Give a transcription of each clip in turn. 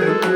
Thank you.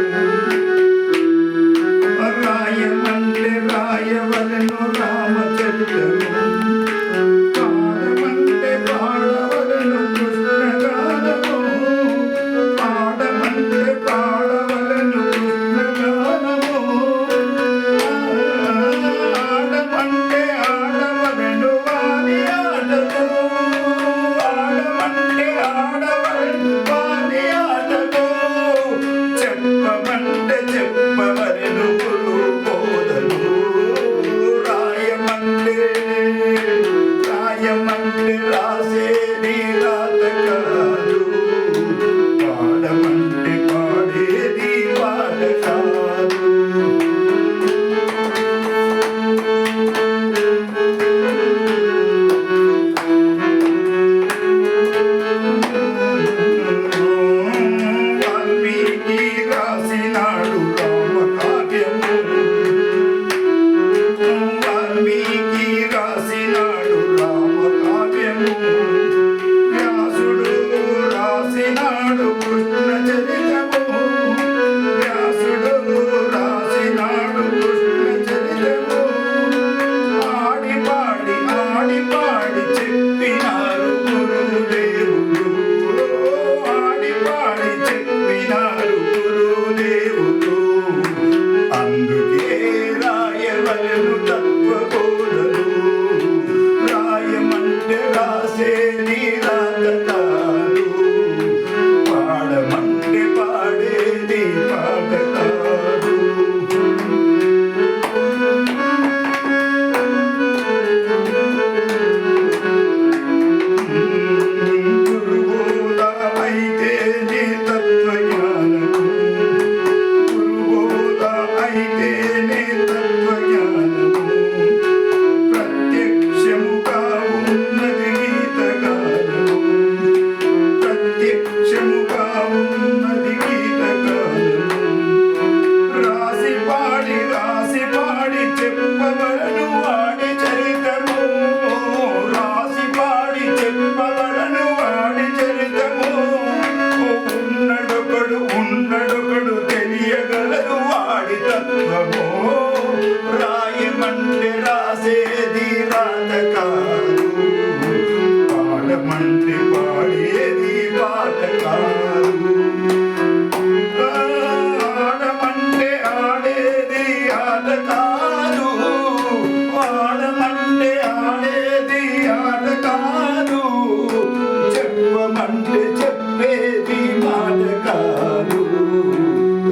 చెప్పమంటే చెప్పేది మాట కాదు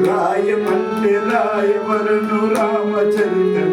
రాయమంటే రాయవరను రామచరితము